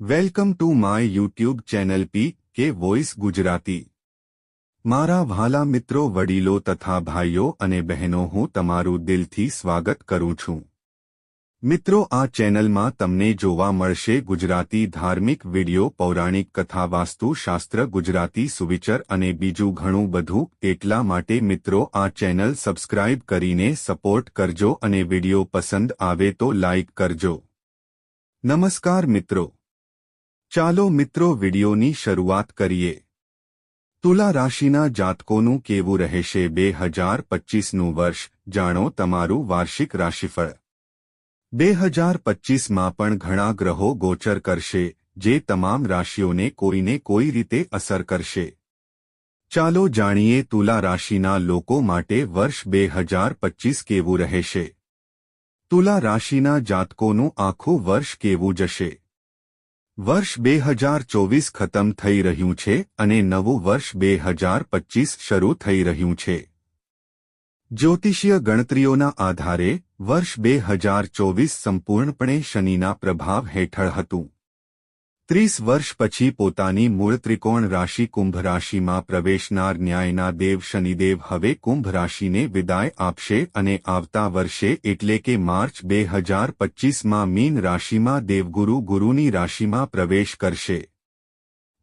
Welcome to my YouTube channel P K voice Gujarati મારા વ્હાલા મિત્રો, વડીલો તથા ભાઈઓ અને બહેનો, હું તમારું દિલથી સ્વાગત કરું છું. મિત્રો, આ ચેનલમાં તમને જોવા મળશે ગુજરાતી ધાર્મિક વિડિયો, પૌરાણિક કથા, વાસ્તુશાસ્ત્ર, ગુજરાતી સુવિચર અને બીજું ઘણું બધું. એટલા માટે મિત્રો, આ ચેનલ સબસ્ક્રાઇબ કરીને સપોર્ટ કરજો અને વિડિયો પસંદ આવે તો લાઇક કરજો. નમસ્કાર મિત્રો. ચાલો મિત્રો વિડિયોની શરૂઆત કરીએ. તુલા રાશિના જાતકોનું કેવું રહેશે બે હજાર પચીસનું વર્ષ? જાણો તમારું વાર્ષિક રાશિફળ. બે હજાર પચીસમાં પણ ઘણા ગ્રહો ગોચર કરશે, જે તમામ રાશિઓને કોઈને કોઈ રીતે અસર કરશે. ચાલો જાણીએ તુલા રાશિના લોકો માટે વર્ષ બે હજાર પચીસ કેવું રહેશે. તુલા રાશિના જાતકોનું આખું વર્ષ કેવું જશે? વર્ષ બે હજાર ચોવીસ ખતમ થઈ રહ્યું છે અને નવું વર્ષ બે હજાર પચીસ શરૂ થઈ રહ્યું છે. જ્યોતિષીય ગણતરીઓના આધારે વર્ષ બે હજાર ચોવીસ સંપૂર્ણપણે શનિના પ્રભાવ હેઠળ હતું. ત્રીસ વર્ષ પછી પોતાની મૂળ ત્રિકોણ રાશિ કુંભ રાશિમાં પ્રવેશનાર ન્યાયના દેવ શનિદેવ હવે કુંભ રાશિને વિદાય આપશે અને આવતા વર્ષે એટલે કે માર્ચ બે હજાર પચ્ચીસમાં મીન રાશિમાં દેવગુરુ ગુરુની રાશિમાં પ્રવેશ કરશે.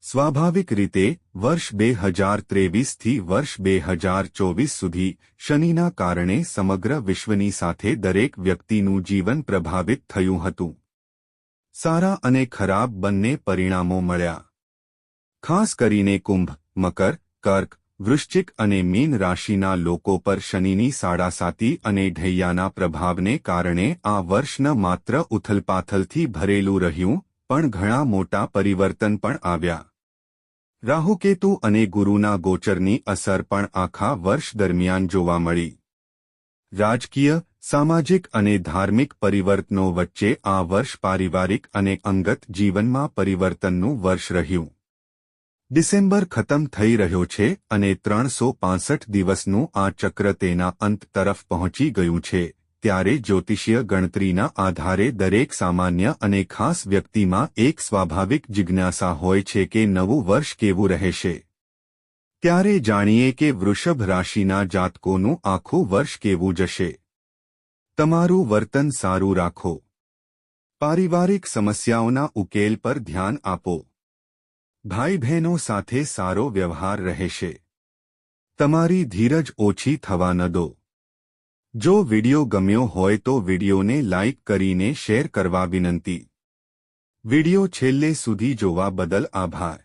સ્વાભાવિક રીતે, વર્ષ બે હજાર ત્રેવીસથી વર્ષ બે હજાર ચોવીસ સુધી શનિના કારણે સમગ્ર વિશ્વની સાથે દરેક વ્યક્તિનું જીવન પ્રભાવિત થયું હતું. સારા અને ખરાબ બંને પરિણામો મળ્યા. ખાસ કરીને કુંભ, મકર, કર્ક, વૃશ્ચિક અને મીન રાશિના લોકો પર શનિની સાડાસાતી અને ઢૈયાના પ્રભાવને કારણે આ વર્ષ ન માત્ર ઉથલપાથલથી ભરેલું રહ્યું, પણ ઘણા મોટા પરિવર્તન પણ આવ્યા. રાહુકેતુ અને ગુરુના ગોચરની અસર પણ આખા વર્ષ દરમિયાન જોવા મળી. રાજકીય સામાજિક અને ધાર્મિક પરિવર્તનો વચ્ચે આ વર્ષ પારિવારિક અને અંગત જીવનમાં પરિવર્તનનું વર્ષ રહ્યું. ડિસેમ્બર ખતમ થઈ રહ્યો છે અને ત્રણસો પાંસઠ દિવસનું આ ચક્ર તેના અંત તરફ પહોંચી ગયું છે, ત્યારે જ્યોતિષીય ગણતરીના આધારે દરેક સામાન્ય અને ખાસ વ્યક્તિમાં એક સ્વાભાવિક જિજ્ઞાસા હોય છે કે નવું વર્ષ કેવું રહેશે. ત્યારે જાણીએ કે વૃષભ રાશિના જાતકોનું આખું વર્ષ કેવું જશે. તમારું વર્તન સારું રાખો. પારિવારિક સમસ્યાઓના ઉકેલ પર ધ્યાન આપો. ભાઈ બહેનો સાથે સારો વ્યવહાર રહેશે. તમારી ધીરજ ઓછી થવા ન દો. જો વિડિયો ગમ્યો હોય તો વિડિયોને લાઇક કરીને શેર કરવા વિનંતી. વિડિયો છેલ્લે સુધી જોવા બદલ આભાર.